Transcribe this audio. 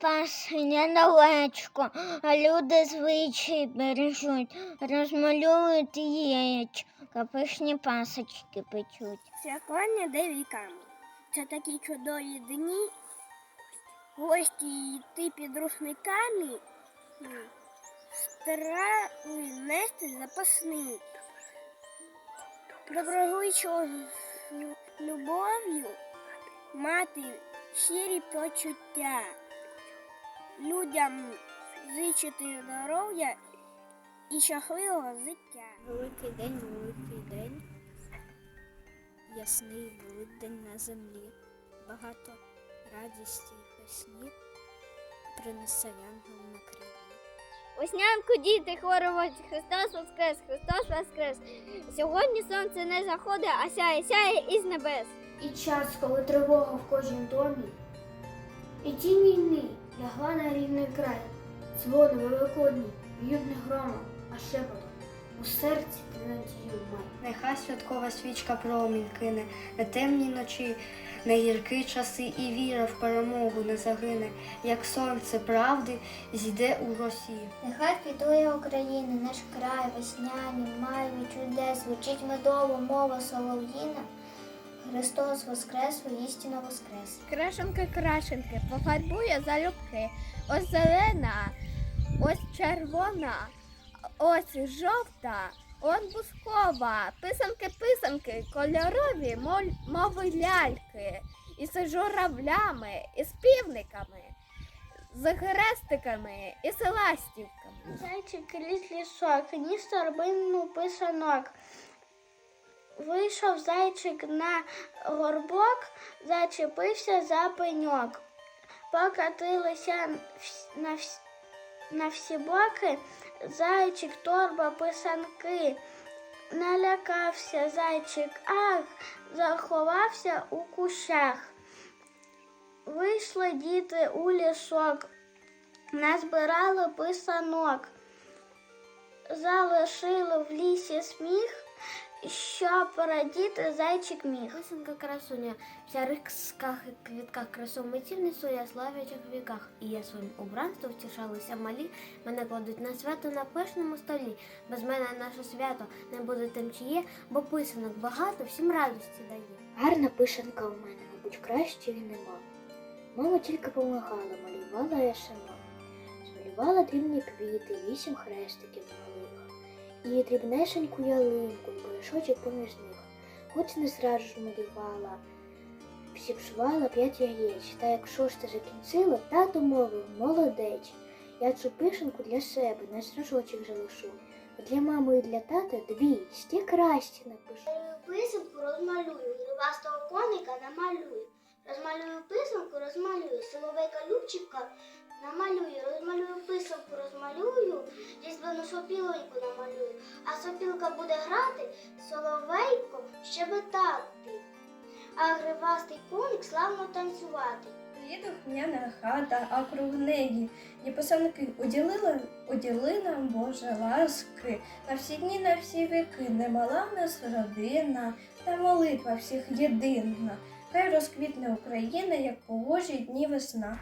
паси недалечко, а люди звичаї бережуть, розмальовують яєчка, пишні пасочки печуть. Сьогодні дев'ять камінь. Це такі чудові дні. Гості йти під рушниками, страви нести запасний. Доброгуючого любов'ю мати щирі почуття. Людям зичити здоров'я і щасливого життя. Великий день, великий день, ясний великдень на землі, багато радісті й пісні принесе янгол на крилі. Веснянку діти хорувати, Христос Воскрес, Христос Воскрес. Сьогодні сонце не заходить, а сяє, сяє із небес. І час, коли тривога в кожнім домі, і тінь війни лягла на рідний край, дзвони великодні, б'ють не громом, а шепотом. У серці ти надію май. Нехай святкова свічка промінь кине на темні ночі, на гіркі часи і віра в перемогу не загине, як сонце правди зійде у росі. Нехай квітує Україна, наш край, весняний, майві чудес, звучить медово мова солов'їна. Христос воскрес, воістину воскрес. Крашенки, крашенки, пофарбує залюбки. Ось зелена, ось червона, ось жовта, он бускова. Писанки, писанки, кольорові, мови ляльки. І з журавлями, і з півниками, з хрестиками, і з ластівками. Зайчик ліс лісок, ніс торбину писанок. Вийшов зайчик на горбок, зачепився за пеньок. Покатилися на, вс- на всі боки, зайчик, торба, писанки. Налякався зайчик, ах, заховався у кущах. Вийшли діти у лісок, назбирали писанок, залишили в лісі сміх, щоб порадіти зайчик міг. Писанка красуня, вся рисках і квітках красу митів несу я славячих віках. І я своїм убранством втішалися малі, мене кладуть на свято на пишному столі. Без мене наше свято не буде тим, чиє, бо писанок багато всім радості дає. Гарна пишанка у мене, мабуть, кращої нема. Мама тільки помагала, малювала я сама. Змалювала дрібні квіти, вісім хрестиків малих. І дрібнешеньку ялинку, і поміж них. Хоч не зразу ж малювала, всіпшувала п'ять яєць. Та як шосте закінчила, тато мовив, молодець. Я цю пишенку для себе на зразочок залишу. Для мами і для тата дві, сті красті напишу. Писанку розмалюю, гривастого коника намалюю. Розмалюю писанку, розмалюю, соловейка Любчика намалюю, розмалюю писанку, розмалюю, різдвяну сопілоньку намалюю. А сопілка буде грати, соловейко щебетати, а гривастий коник славно танцювати. Її духмяна хата, а круг неї і писанки уділила, уділи нам Боже ласки. На всі дні, на всі віки, немала в нас родина, та молитва всіх єдина. Хай розквітне Україна, як погожі дні весна.